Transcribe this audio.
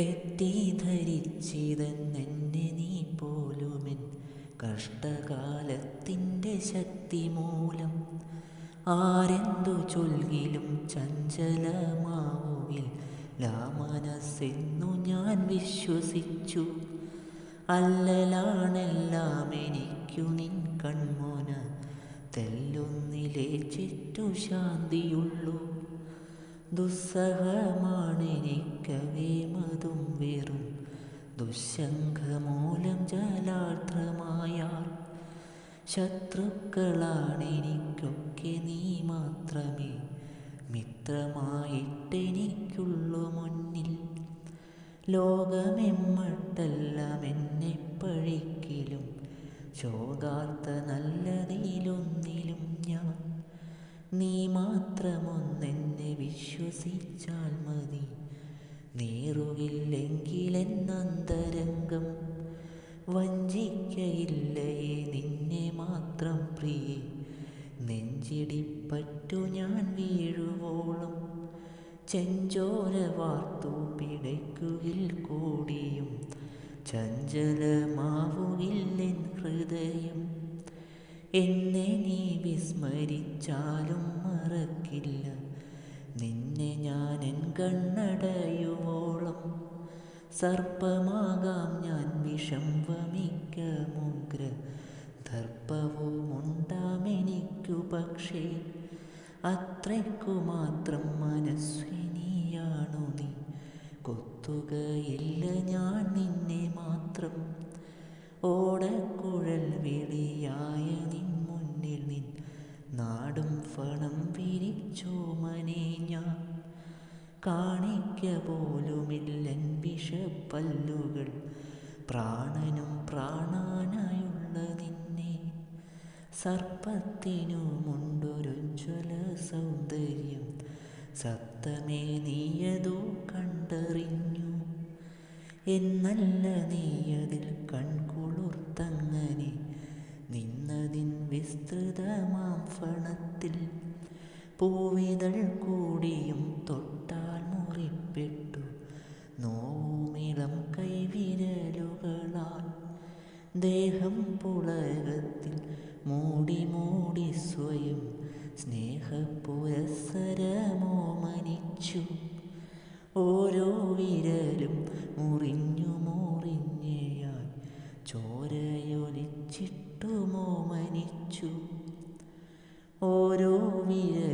തെറ്റിദ്ധരിച്ചിതെന്നെ നീ പോലുമെൻ കഷ്ടകാലത്തിന്റെ ശക്തി മൂലം ആരെന്തു ചൊൽകിലും ചഞ്ചലമാവുകിൽ ലാമനസ്സെന്നു ഞാൻ വിശ്വസിച്ചു. അല്ലലാണെല്ലാം എനിക്കു നിൻ കൺമോന തെല്ലൊന്നിലെ ചുറ്റു ശാന്തിയുള്ളൂ. ദുസ്സഹമാണെനിക്കവേ മതും വെറും. ദുശങ്കമൂലം ജലാർദ്രമായാൽ ശത്രുക്കളാണെനിക്കൊക്കെ നീ മാത്രമേ മിത്രമായിട്ടെനിക്കുള്ളു മുന്നിൽ. ലോകമെമ്മട്ടെല്ലാം എന്നെ പഴിക്കിലും. ശോകാർത്ത നല്ലതിലൊന്നിലും ഞാൻ നീ മാത്രമൊന്നെന്നെ വിശ്വസിച്ചാൽ മതി. നീറുകില്ലെങ്കിലെന്നന്തരംഗം വഞ്ചിക്കയില്ലയേ നിന്നെ മാത്രം പ്രിയേ. നെഞ്ചിടിപ്പറ്റു ഞാൻ വീഴുവോളും ചെഞ്ചോര വാർത്തു പിടയ്ക്കുകിൽ കൂടിയും ചഞ്ചലമാവുകില്ലെൻ ഹൃദയം. നീ വിസ്മരിച്ചാലും മറക്കില്ല. നിന്നെ ഞാൻ എൻ കണ്ണടയുവോളം സർപ്പമാകാം ഞാൻ വിഷം വമിക്ക വമിക്കമുഗ്ര ദർപ്പവുമുണ്ടാമെനിക്കു പക്ഷേ അത്രയ്ക്കു മാത്രം മനസ്വിനിയാണു നീ. കൊത്തുകയില്ല ഞാൻ നിന്നെ മാത്രം. ഓടക്കുഴൽ വിളിയായ കാണിക്ക പോലുമില്ലൻ വിഷപ്പല്ലുകൾ. പ്രാണനും പ്രാണാനായുള്ള നിന്നെ. സർപ്പത്തിനുമുണ്ടൊരു ജ്വല സൗന്ദര്യം. സത്തമേ നീയതോ കണ്ടറിഞ്ഞു. എന്നല്ല നീയതിൽ കൺകുളിർത്തങ്ങനെ. നിന്നതിൻ വിസ്തൃതമാം ഫണത്തിൽ പൂവിതൾ കൂടിയും തൊട്ടാൽ മുറിപ്പെട്ടു നോമിളം കൈവിരലുകളാൽ ദേഹം പുളകത്തിൽ മൂടി മൂടി സ്വയം സ്നേഹപുരസരമോ മനിച്ചു ഓരോ വിരലും മുറിഞ്ഞു മുറിഞ്ഞയായി ചോരയൊലിച്ചിട്ടുമോ മനിച്ചു ഓരോ വിരലും